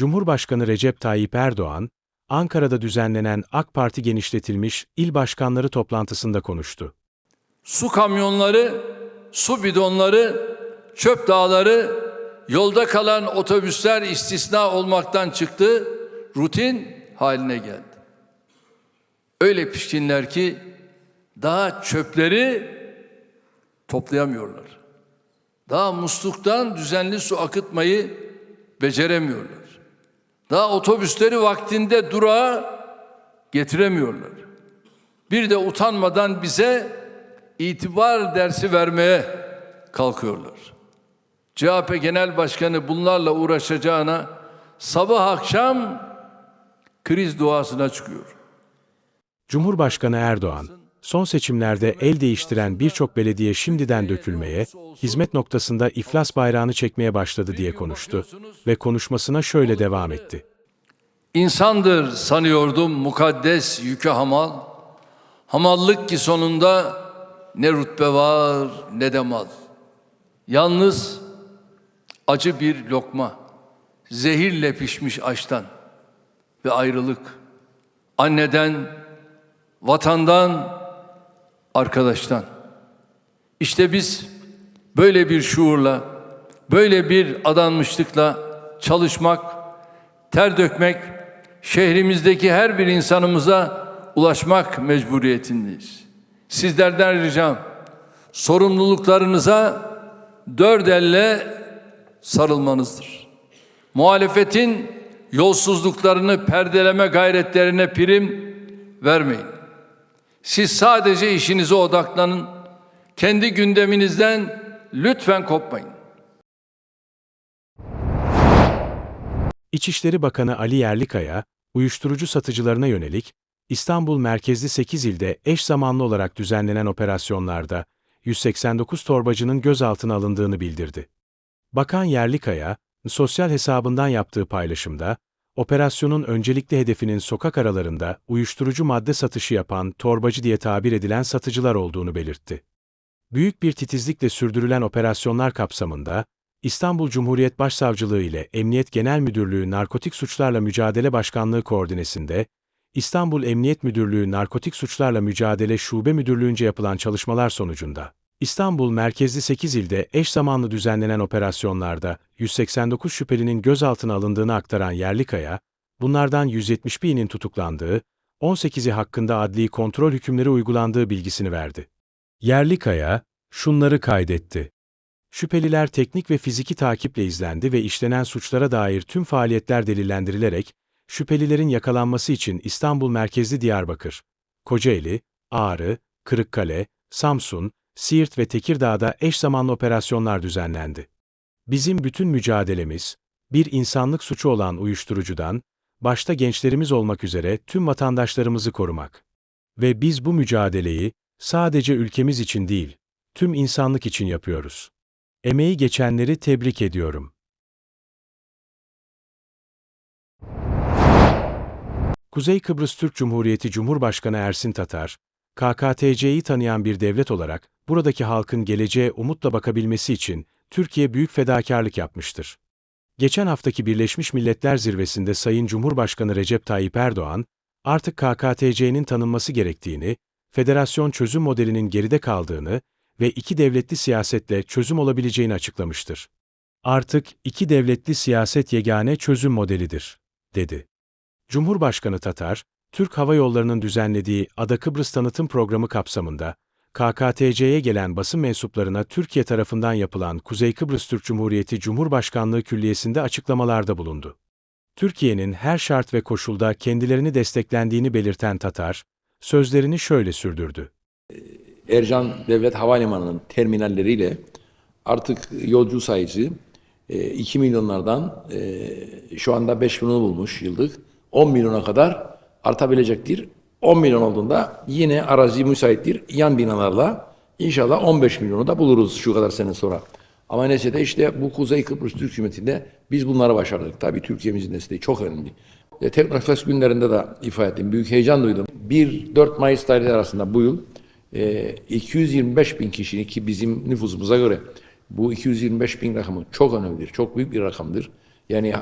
Cumhurbaşkanı Recep Tayyip Erdoğan, Ankara'da düzenlenen AK Parti genişletilmiş il başkanları toplantısında konuştu. Su kamyonları, su bidonları, çöp dağları, yolda kalan otobüsler istisna olmaktan çıktı, rutin haline geldi. Öyle pişkinler ki daha çöpleri toplayamıyorlar. Daha musluktan düzenli su akıtmayı beceremiyorlar. Daha otobüsleri vaktinde durağa getiremiyorlar. Bir de utanmadan bize itibar dersi vermeye kalkıyorlar. CHP Genel Başkanı bunlarla uğraşacağına sabah akşam kriz duasına çıkıyor. Cumhurbaşkanı Erdoğan, son seçimlerde el değiştiren birçok belediye şimdiden dökülmeye, hizmet noktasında iflas bayrağını çekmeye başladı diye konuştu ve konuşmasına şöyle devam etti. İnsandır sanıyordum mukaddes yükü hamal. Hamallık ki sonunda ne rütbe var ne de mal. Yalnız acı bir lokma, zehirle pişmiş açtan ve ayrılık. Anneden, vatandan, arkadaştan. İşte biz böyle bir şuurla, böyle bir adanmışlıkla çalışmak, ter dökmek, şehrimizdeki her bir insanımıza ulaşmak mecburiyetindeyiz. Sizlerden ricam sorumluluklarınıza dört elle sarılmanızdır. Muhalefetin yolsuzluklarını perdeleme gayretlerine prim vermeyin. Siz sadece işinize odaklanın. Kendi gündeminizden lütfen kopmayın. İçişleri Bakanı Ali Yerlikaya, uyuşturucu satıcılarına yönelik, İstanbul merkezli 8 ilde eş zamanlı olarak düzenlenen operasyonlarda 189 torbacının gözaltına alındığını bildirdi. Bakan Yerlikaya, sosyal hesabından yaptığı paylaşımda, operasyonun öncelikli hedefinin sokak aralarında uyuşturucu madde satışı yapan torbacı diye tabir edilen satıcılar olduğunu belirtti. Büyük bir titizlikle sürdürülen operasyonlar kapsamında, İstanbul Cumhuriyet Başsavcılığı ile Emniyet Genel Müdürlüğü Narkotik Suçlarla Mücadele Başkanlığı koordinesinde, İstanbul Emniyet Müdürlüğü Narkotik Suçlarla Mücadele Şube Müdürlüğü'nce yapılan çalışmalar sonucunda, İstanbul merkezli 8 ilde eş zamanlı düzenlenen operasyonlarda 189 şüphelinin gözaltına alındığını aktaran Yerlikaya, bunlardan 171'inin tutuklandığı, 18'i hakkında adli kontrol hükümleri uygulandığı bilgisini verdi. Yerlikaya, şunları kaydetti. Şüpheliler teknik ve fiziki takiple izlendi ve işlenen suçlara dair tüm faaliyetler delillendirilerek, şüphelilerin yakalanması için İstanbul merkezli Diyarbakır, Kocaeli, Ağrı, Kırıkkale, Samsun, Siirt ve Tekirdağ'da eş zamanlı operasyonlar düzenlendi. Bizim bütün mücadelemiz, bir insanlık suçu olan uyuşturucudan, başta gençlerimiz olmak üzere tüm vatandaşlarımızı korumak. Ve biz bu mücadeleyi, sadece ülkemiz için değil, tüm insanlık için yapıyoruz. Emeği geçenleri tebrik ediyorum. Kuzey Kıbrıs Türk Cumhuriyeti Cumhurbaşkanı Ersin Tatar, KKTC'yi tanıyan bir devlet olarak buradaki halkın geleceğe umutla bakabilmesi için Türkiye büyük fedakarlık yapmıştır. Geçen haftaki Birleşmiş Milletler Zirvesi'nde Sayın Cumhurbaşkanı Recep Tayyip Erdoğan, artık KKTC'nin tanınması gerektiğini, federasyon çözüm modelinin geride kaldığını ve iki devletli siyasetle çözüm olabileceğini açıklamıştır. Artık iki devletli siyaset yegane çözüm modelidir, dedi. Cumhurbaşkanı Tatar, Türk Hava Yolları'nın düzenlediği Ada Kıbrıs Tanıtım Programı kapsamında, KKTC'ye gelen basın mensuplarına Türkiye tarafından yapılan Kuzey Kıbrıs Türk Cumhuriyeti Cumhurbaşkanlığı Külliyesi'nde açıklamalarda bulundu. Türkiye'nin her şart ve koşulda kendilerini desteklendiğini belirten Tatar, sözlerini şöyle sürdürdü. Ercan Devlet Havalimanı'nın terminalleriyle artık yolcu sayısı e, 2 milyonlardan e, şu anda 5 milyonu bulmuş yıllık. 10 milyona kadar artabilecektir. 10 milyon olduğunda yine arazi müsaittir. Yan binalarla inşallah 15 milyonu da buluruz şu kadar sene sonra. Ama neticede işte bu Kuzey Kıbrıs Türk Cumhuriyeti'nde biz bunları başardık. Tabii Türkiye'mizin desteği çok önemli. E, Teknofest günlerinde de ifade ettim. Büyük heyecan duydum. 1-4 Mayıs tarihleri arasında bu yıl e, 225 bin kişinin ki bizim nüfusumuza göre bu 225 bin rakamı çok önemlidir. Çok büyük bir rakamdır. Yani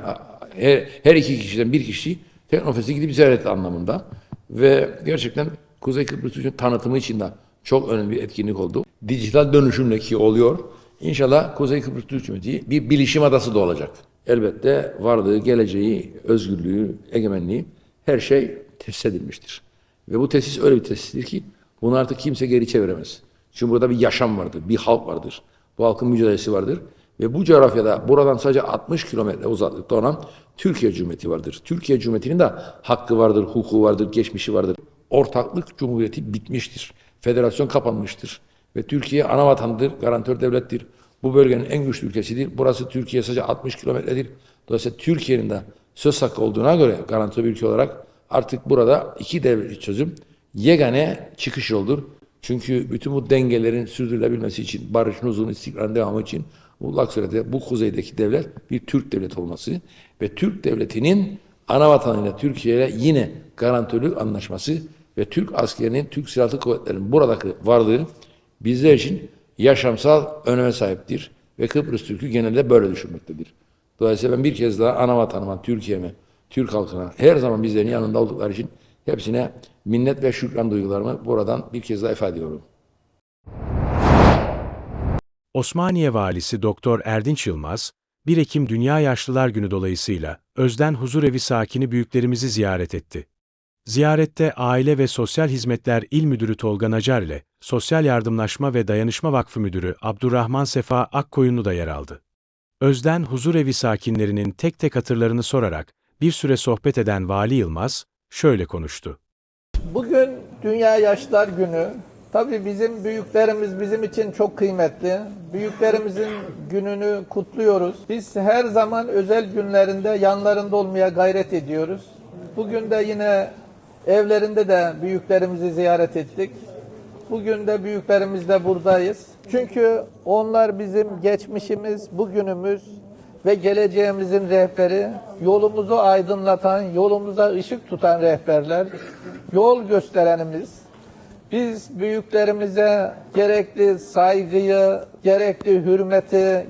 her, her iki kişiden bir kişi Teknofest'e gidip ziyaret anlamında. Ve gerçekten Kuzey Kıbrıs Türk'ün tanıtımı için de çok önemli bir etkinlik oldu. Dijital dönüşümle ki oluyor. İnşallah Kuzey Kıbrıs Türk Cumhuriyeti bir bilişim adası da olacak. Elbette varlığı, geleceği, özgürlüğü, egemenliği her şey tesis edilmiştir. Ve bu tesis öyle bir tesistir ki bunu artık kimse geri çeviremez. Çünkü burada bir yaşam vardır, bir halk vardır. Bu halkın mücadelesi vardır. Ve bu coğrafyada buradan sadece 60 kilometre uzaklıkta olan Türkiye Cumhuriyeti vardır. Türkiye Cumhuriyeti'nin de hakkı vardır, hukuku vardır, geçmişi vardır. Ortaklık Cumhuriyeti bitmiştir. Federasyon kapanmıştır. Ve Türkiye ana vatandır, garantör devlettir. Bu bölgenin en güçlü ülkesidir. Burası Türkiye sadece 60 kilometredir. Dolayısıyla Türkiye'nin de söz hakkı olduğuna göre garantör ülke olarak artık burada iki devletli çözüm yegane çıkış yoldur. Çünkü bütün bu dengelerin sürdürülebilmesi için, barışın, huzurun, istikrarın devamı için mutlak surette bu kuzeydeki devlet bir Türk devleti olması ve Türk devletinin ana vatanıyla Türkiye ile yine garantörlük anlaşması ve Türk askerinin, Türk silahlı kuvvetlerinin buradaki varlığı bizler için yaşamsal öneme sahiptir. Ve Kıbrıs Türk'ü genelde böyle düşünmektedir. Dolayısıyla ben bir kez daha ana vatanıma, Türkiye'me, Türk halkına her zaman bizlerin yanında oldukları için hepsine minnet ve şükran duygularımı buradan bir kez daha ifade ediyorum. Osmaniye Valisi Doktor Erdinç Yılmaz, 1 Ekim Dünya Yaşlılar Günü dolayısıyla Özden Huzurevi sakini büyüklerimizi ziyaret etti. Ziyarette Aile ve Sosyal Hizmetler İl Müdürü Tolga Nacar ile Sosyal Yardımlaşma ve Dayanışma Vakfı Müdürü Abdurrahman Sefa Akkoyunlu da yer aldı. Özden Huzurevi sakinlerinin tek tek hatırlarını sorarak bir süre sohbet eden Vali Yılmaz şöyle konuştu. Bugün Dünya Yaşlar Günü. Tabii bizim büyüklerimiz bizim için çok kıymetli. Büyüklerimizin gününü kutluyoruz. Biz her zaman özel günlerinde yanlarında olmaya gayret ediyoruz. Bugün de yine evlerinde de büyüklerimizi ziyaret ettik. Bugün de büyüklerimizle buradayız. Çünkü onlar bizim geçmişimiz, bugünümüz ve geleceğimizin rehberi, yolumuzu aydınlatan, yolumuza ışık tutan rehberler, yol gösterenimiz. Biz büyüklerimize gerekli saygıyı, gerekli hürmeti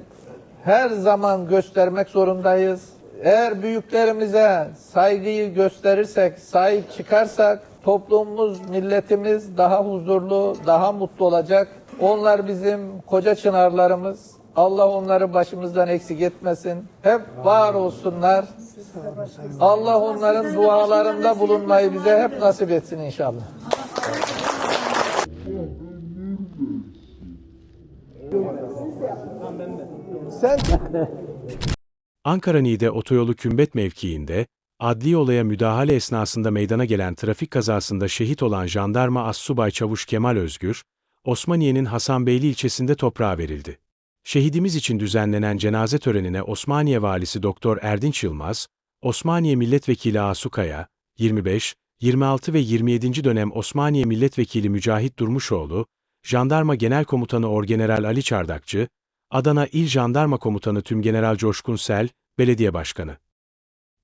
her zaman göstermek zorundayız. Eğer büyüklerimize saygıyı gösterirsek, sahip çıkarsak toplumumuz, milletimiz daha huzurlu, daha mutlu olacak. Onlar bizim koca çınarlarımız. Allah onları başımızdan eksik etmesin. Hep var olsunlar. Allah onların dualarında bulunmayı bize hep nasip etsin inşallah. Sen Ankara Niğde Otoyolu Kümbet mevkiinde, adli olaya müdahale esnasında meydana gelen trafik kazasında şehit olan jandarma Assubay Çavuş Kemal Özgür, Osmaniye'nin Hasanbeyli ilçesinde toprağa verildi. Şehidimiz için düzenlenen cenaze törenine Osmaniye Valisi Doktor Erdinç Yılmaz, Osmaniye Milletvekili Asukaya, 25, 26 ve 27. dönem Osmaniye Milletvekili Mücahit Durmuşoğlu, Jandarma Genel Komutanı Orgeneral Ali Çardakçı, Adana İl Jandarma Komutanı Tümgeneral Coşkun Sel, Belediye Başkanı.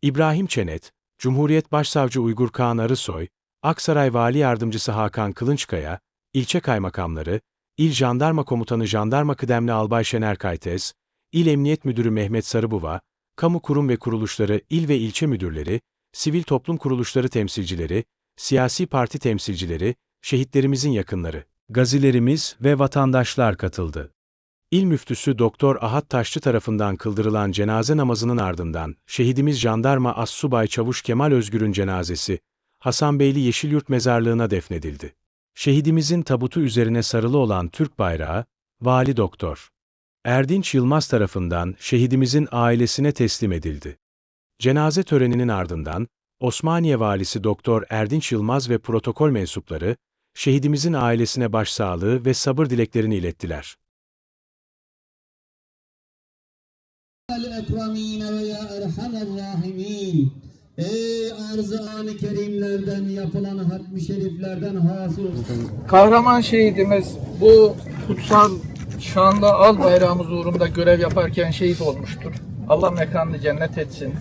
İbrahim Çenet, Cumhuriyet Başsavcı Uygur Kağan Arısoy, Aksaray Vali Yardımcısı Hakan Kılınçkaya, ilçe kaymakamları, İl Jandarma Komutanı Jandarma Kıdemli Albay Şener Kaytez, İl Emniyet Müdürü Mehmet Sarıbuva, kamu kurum ve kuruluşları il ve ilçe müdürleri, sivil toplum kuruluşları temsilcileri, siyasi parti temsilcileri, şehitlerimizin yakınları, gazilerimiz ve vatandaşlar katıldı. İl müftüsü Doktor Ahat Taşçı tarafından kıldırılan cenaze namazının ardından şehidimiz jandarma Assubay Çavuş Kemal Özgür'ün cenazesi Hasanbeyli Yeşilyurt Mezarlığı'na defnedildi. Şehidimizin tabutu üzerine sarılı olan Türk bayrağı Vali Doktor Erdinç Yılmaz tarafından şehidimizin ailesine teslim edildi. Cenaze töreninin ardından Osmaniye Valisi Doktor Erdinç Yılmaz ve protokol mensupları şehidimizin ailesine başsağlığı ve sabır dileklerini ilettiler. El-ekramine ve ya erhamer rahimin. Ey arz-ı an kerimlerden yapılan hatmi şeriflerden hasıl kahraman şehidimiz bu kutsal şanlı al bayrağımız uğrunda görev yaparken şehit olmuştur. Allah mekanını cennet etsin.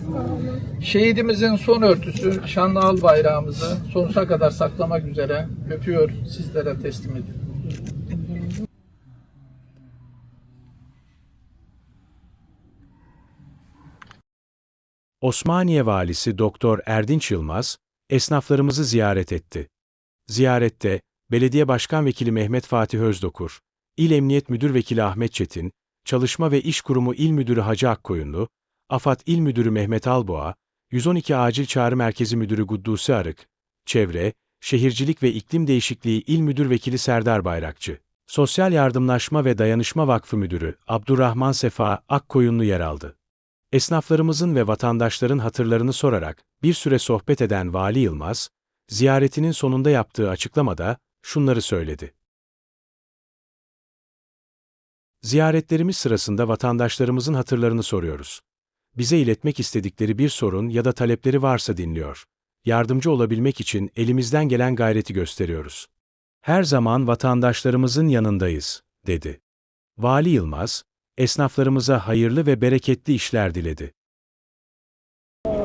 Şehidimizin son örtüsü şanlı al bayrağımızı sonsuza kadar saklamak üzere öpüyor sizlere teslim ediyor. Osmaniye Valisi Doktor Erdinç Yılmaz, esnaflarımızı ziyaret etti. Ziyarette, Belediye Başkan Vekili Mehmet Fatih Özdokur, İl Emniyet Müdür Vekili Ahmet Çetin, Çalışma ve İş Kurumu İl Müdürü Hacı Akkoyunlu, AFAD İl Müdürü Mehmet Alboğa, 112 Acil Çağrı Merkezi Müdürü Guddusi Arık, Çevre, Şehircilik ve İklim Değişikliği İl Müdür Vekili Serdar Bayrakçı, Sosyal Yardımlaşma ve Dayanışma Vakfı Müdürü Abdurrahman Sefa Akkoyunlu yer aldı. Esnaflarımızın ve vatandaşların hatırlarını sorarak bir süre sohbet eden Vali Yılmaz, ziyaretinin sonunda yaptığı açıklamada şunları söyledi. Ziyaretlerimiz sırasında vatandaşlarımızın hatırlarını soruyoruz. Bize iletmek istedikleri bir sorun ya da talepleri varsa dinliyor. Yardımcı olabilmek için elimizden gelen gayreti gösteriyoruz. Her zaman vatandaşlarımızın yanındayız, dedi. Vali Yılmaz, esnaflarımıza hayırlı ve bereketli işler diledi.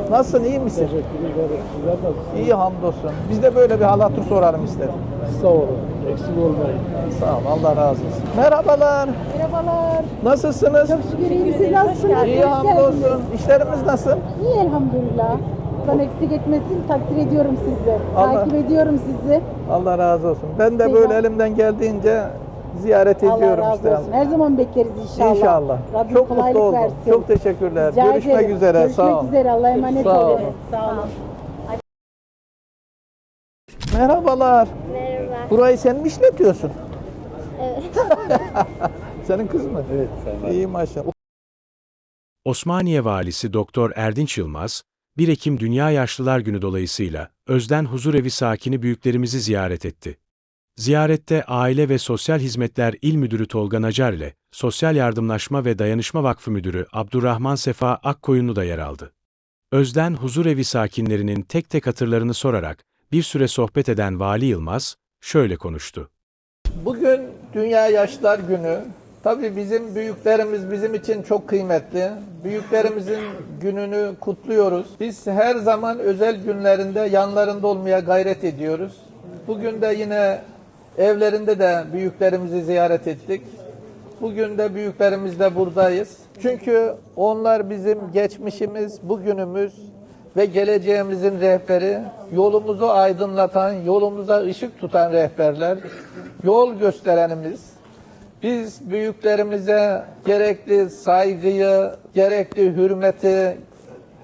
Nasılsın, iyi misin? Teşekkür ederim. İyi hamdolsun. Biz de böyle bir hal hatır sorarım istedim. Sağ olun. Eksik olmayın. Sağ ol, Allah razı olsun. Merhabalar, Merhabalar. nasılsınız? Çok şükür iyiyim. Siz nasılsınız? İyi Hoş hamdolsun. geldiniz. İşlerimiz nasıl? İyi elhamdülillah. Ben eksik etmesin takdir ediyorum sizi. Allah- Takip ediyorum sizi. Allah razı olsun. Ben de Selam. böyle elimden geldiğince ziyaret Allah ediyorum razı işte. olsun. Her zaman bekleriz inşallah. İnşallah. Rabbim Çok mutlu kolaylık oldum. versin. Çok teşekkürler. Rica Görüşmek ederim. üzere. Görüşmek Sağ ol. üzere. Allah'a emanet Sağ olun. olun. Sağ olun. Merhabalar. Merhaba. Burayı sen mi işletiyorsun? Senin kız mı? Evet. İyi maşallah. Osmaniye Valisi Doktor Erdinç Yılmaz, 1 Ekim Dünya Yaşlılar Günü dolayısıyla Özden Huzurevi sakini büyüklerimizi ziyaret etti. Ziyarette Aile ve Sosyal Hizmetler İl Müdürü Tolga Nacar ile Sosyal Yardımlaşma ve Dayanışma Vakfı Müdürü Abdurrahman Sefa Akkoyunlu da yer aldı. Özden Huzurevi sakinlerinin tek tek hatırlarını sorarak bir süre sohbet eden Vali Yılmaz şöyle konuştu. Bugün Dünya Yaşlar Günü. Tabii bizim büyüklerimiz bizim için çok kıymetli. Büyüklerimizin gününü kutluyoruz. Biz her zaman özel günlerinde yanlarında olmaya gayret ediyoruz. Bugün de yine evlerinde de büyüklerimizi ziyaret ettik. Bugün de büyüklerimizle buradayız. Çünkü onlar bizim geçmişimiz, bugünümüz ve geleceğimizin rehberi, yolumuzu aydınlatan, yolumuza ışık tutan rehberler, yol gösterenimiz. Biz büyüklerimize gerekli saygıyı, gerekli hürmeti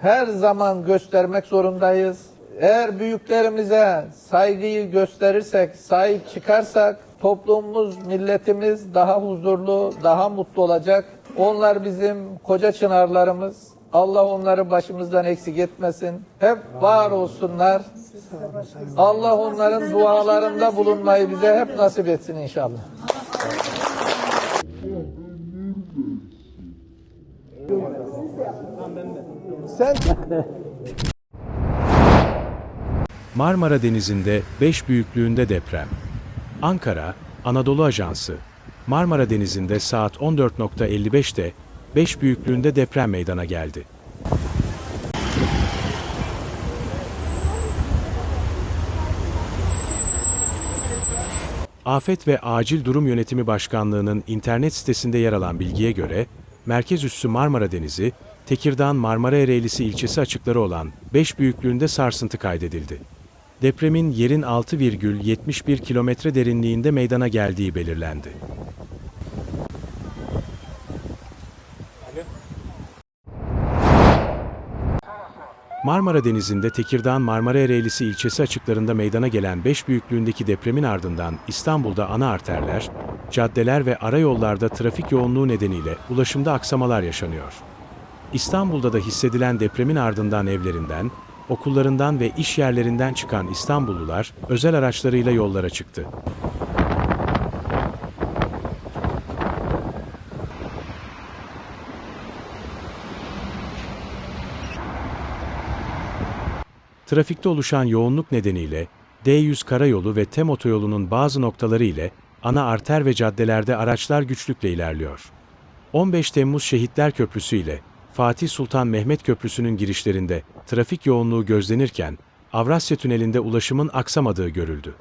her zaman göstermek zorundayız. Eğer büyüklerimize saygıyı gösterirsek, sahip çıkarsak toplumumuz, milletimiz daha huzurlu, daha mutlu olacak. Onlar bizim koca çınarlarımız. Allah onları başımızdan eksik etmesin. Hep var olsunlar. Allah onların dualarında bulunmayı bize hep nasip etsin inşallah. Sen Marmara Denizi'nde 5 büyüklüğünde deprem. Ankara, Anadolu Ajansı. Marmara Denizi'nde saat 14.55'te 5 büyüklüğünde deprem meydana geldi. Afet ve Acil Durum Yönetimi Başkanlığı'nın internet sitesinde yer alan bilgiye göre, merkez üssü Marmara Denizi, Tekirdağ Marmara Ereğlisi ilçesi açıkları olan 5 büyüklüğünde sarsıntı kaydedildi. Depremin yerin 6,71 kilometre derinliğinde meydana geldiği belirlendi. Marmara Denizi'nde Tekirdağ Marmara Ereğlisi ilçesi açıklarında meydana gelen 5 büyüklüğündeki depremin ardından İstanbul'da ana arterler, caddeler ve arayollarda trafik yoğunluğu nedeniyle ulaşımda aksamalar yaşanıyor. İstanbul'da da hissedilen depremin ardından evlerinden, okullarından ve iş yerlerinden çıkan İstanbullular özel araçlarıyla yollara çıktı. Trafikte oluşan yoğunluk nedeniyle D100 karayolu ve TEM otoyolunun bazı noktaları ile ana arter ve caddelerde araçlar güçlükle ilerliyor. 15 Temmuz Şehitler Köprüsü ile Fatih Sultan Mehmet Köprüsü'nün girişlerinde trafik yoğunluğu gözlenirken Avrasya Tüneli'nde ulaşımın aksamadığı görüldü.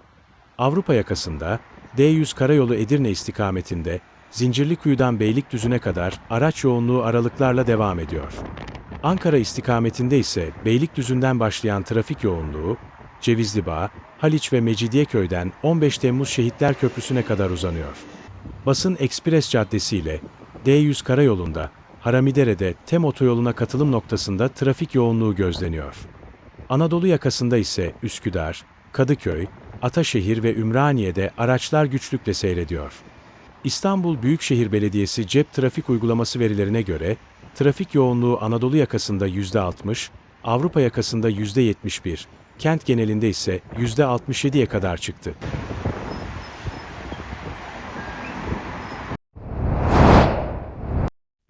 Avrupa yakasında D100 karayolu Edirne istikametinde Zincirlikuyu'dan Beylikdüzü'ne kadar araç yoğunluğu aralıklarla devam ediyor. Ankara istikametinde ise Beylikdüzü'nden başlayan trafik yoğunluğu, Cevizlibağ, Haliç ve Mecidiyeköy'den 15 Temmuz Şehitler Köprüsü'ne kadar uzanıyor. Basın Ekspres Caddesi ile D100 Karayolu'nda, Haramidere'de TEM otoyoluna katılım noktasında trafik yoğunluğu gözleniyor. Anadolu yakasında ise Üsküdar, Kadıköy, Ataşehir ve Ümraniye'de araçlar güçlükle seyrediyor. İstanbul Büyükşehir Belediyesi cep trafik uygulaması verilerine göre, trafik yoğunluğu Anadolu yakasında %60, Avrupa yakasında %71, kent genelinde ise %67'ye kadar çıktı.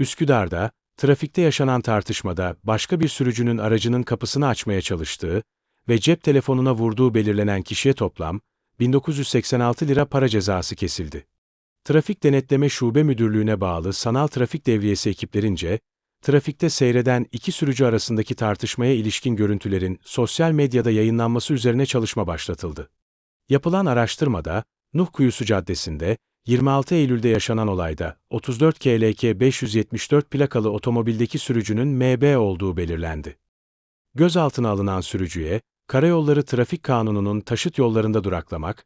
Üsküdar'da, trafikte yaşanan tartışmada başka bir sürücünün aracının kapısını açmaya çalıştığı ve cep telefonuna vurduğu belirlenen kişiye toplam 1986 lira para cezası kesildi. Trafik Denetleme Şube Müdürlüğü'ne bağlı sanal trafik devriyesi ekiplerince, trafikte seyreden iki sürücü arasındaki tartışmaya ilişkin görüntülerin sosyal medyada yayınlanması üzerine çalışma başlatıldı. Yapılan araştırmada, Nuh Kuyusu Caddesi'nde, 26 Eylül'de yaşanan olayda 34 KLK 574 plakalı otomobildeki sürücünün MB olduğu belirlendi. Gözaltına alınan sürücüye, Karayolları Trafik Kanunu'nun taşıt yollarında duraklamak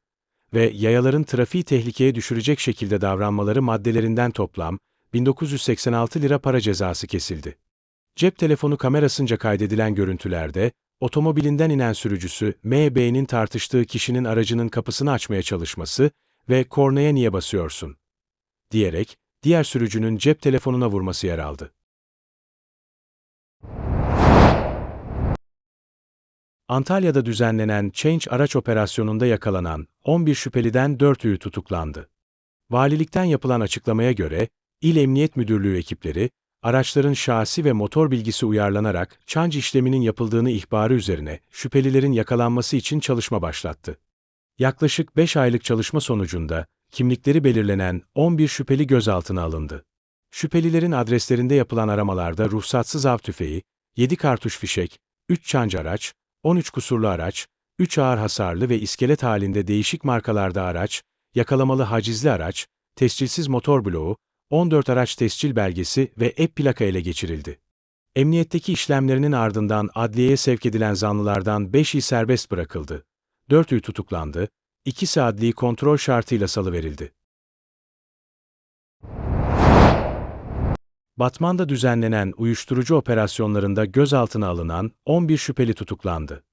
ve yayaların trafiği tehlikeye düşürecek şekilde davranmaları maddelerinden toplam 1986 lira para cezası kesildi. Cep telefonu kamerasınca kaydedilen görüntülerde, otomobilinden inen sürücüsü MB'nin tartıştığı kişinin aracının kapısını açmaya çalışması ve kornaya niye basıyorsun? diyerek diğer sürücünün cep telefonuna vurması yer aldı. Antalya'da düzenlenen Change araç operasyonunda yakalanan 11 şüpheliden 4'ü tutuklandı. Valilikten yapılan açıklamaya göre, İl Emniyet Müdürlüğü ekipleri, araçların şasi ve motor bilgisi uyarlanarak çanç işleminin yapıldığını ihbarı üzerine şüphelilerin yakalanması için çalışma başlattı. Yaklaşık 5 aylık çalışma sonucunda kimlikleri belirlenen 11 şüpheli gözaltına alındı. Şüphelilerin adreslerinde yapılan aramalarda ruhsatsız av tüfeği, 7 kartuş fişek, 3 çanç araç, 13 kusurlu araç, 3 ağır hasarlı ve iskelet halinde değişik markalarda araç, yakalamalı hacizli araç, tescilsiz motor bloğu, 14 araç tescil belgesi ve EP plaka ele geçirildi. Emniyetteki işlemlerinin ardından adliyeye sevk edilen zanlılardan 5'i serbest bırakıldı. 4'ü tutuklandı, ikisi adli kontrol şartıyla salıverildi. Batman'da düzenlenen uyuşturucu operasyonlarında gözaltına alınan 11 şüpheli tutuklandı.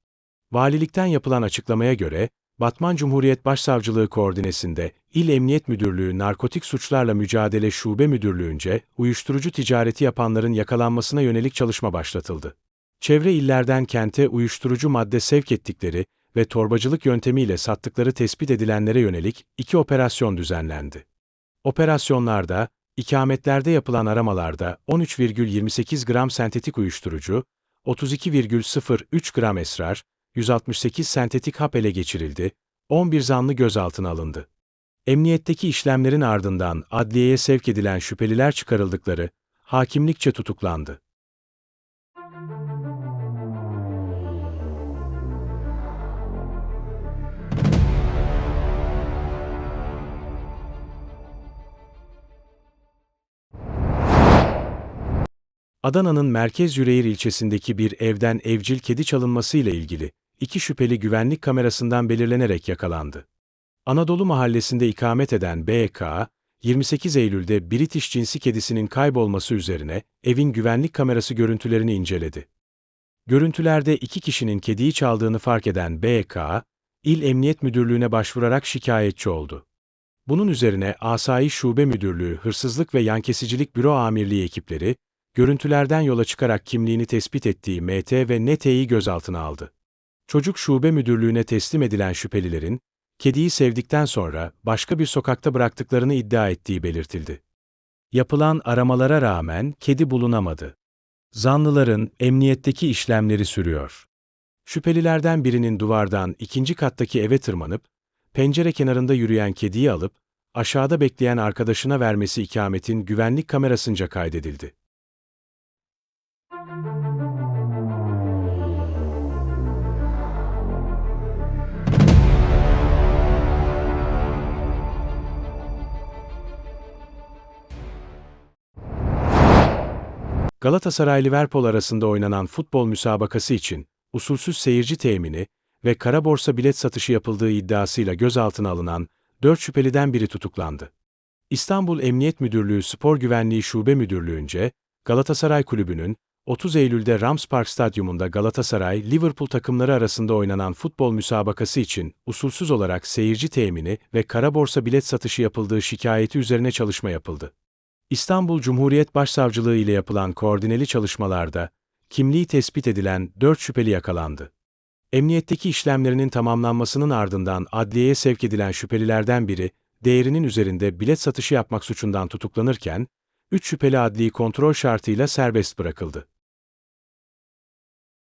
Valilikten yapılan açıklamaya göre, Batman Cumhuriyet Başsavcılığı koordinesinde İl Emniyet Müdürlüğü Narkotik Suçlarla Mücadele Şube Müdürlüğü'nce uyuşturucu ticareti yapanların yakalanmasına yönelik çalışma başlatıldı. Çevre illerden kente uyuşturucu madde sevk ettikleri ve torbacılık yöntemiyle sattıkları tespit edilenlere yönelik iki operasyon düzenlendi. Operasyonlarda, ikametlerde yapılan aramalarda 13,28 gram sentetik uyuşturucu, 32,03 gram esrar, 168 sentetik hap ele geçirildi, 11 zanlı gözaltına alındı. Emniyetteki işlemlerin ardından adliyeye sevk edilen şüpheliler çıkarıldıkları, hakimlikçe tutuklandı. Adana'nın Merkez Yüreğir ilçesindeki bir evden evcil kedi çalınmasıyla ilgili iki şüpheli güvenlik kamerasından belirlenerek yakalandı. Anadolu Mahallesi'nde ikamet eden BK, 28 Eylül'de British cinsi kedisinin kaybolması üzerine evin güvenlik kamerası görüntülerini inceledi. Görüntülerde iki kişinin kediyi çaldığını fark eden BK, İl Emniyet Müdürlüğü'ne başvurarak şikayetçi oldu. Bunun üzerine Asayiş Şube Müdürlüğü Hırsızlık ve Yankesicilik Büro Amirliği ekipleri, görüntülerden yola çıkarak kimliğini tespit ettiği MT ve NT'yi gözaltına aldı. Çocuk Şube Müdürlüğü'ne teslim edilen şüphelilerin, kediyi sevdikten sonra başka bir sokakta bıraktıklarını iddia ettiği belirtildi. Yapılan aramalara rağmen kedi bulunamadı. Zanlıların emniyetteki işlemleri sürüyor. Şüphelilerden birinin duvardan ikinci kattaki eve tırmanıp, pencere kenarında yürüyen kediyi alıp, aşağıda bekleyen arkadaşına vermesi ikametin güvenlik kamerasınca kaydedildi. Galatasaray-Liverpool arasında oynanan futbol müsabakası için usulsüz seyirci temini ve kara borsa bilet satışı yapıldığı iddiasıyla gözaltına alınan 4 şüpheliden biri tutuklandı. İstanbul Emniyet Müdürlüğü Spor Güvenliği Şube Müdürlüğü'nce Galatasaray Kulübü'nün 30 Eylül'de Rams Park Stadyumunda Galatasaray-Liverpool takımları arasında oynanan futbol müsabakası için usulsüz olarak seyirci temini ve kara borsa bilet satışı yapıldığı şikayeti üzerine çalışma yapıldı. İstanbul Cumhuriyet Başsavcılığı ile yapılan koordineli çalışmalarda kimliği tespit edilen 4 şüpheli yakalandı. Emniyetteki işlemlerinin tamamlanmasının ardından adliyeye sevk edilen şüphelilerden biri, değerinin üzerinde bilet satışı yapmak suçundan tutuklanırken, 3 şüpheli adli kontrol şartıyla serbest bırakıldı.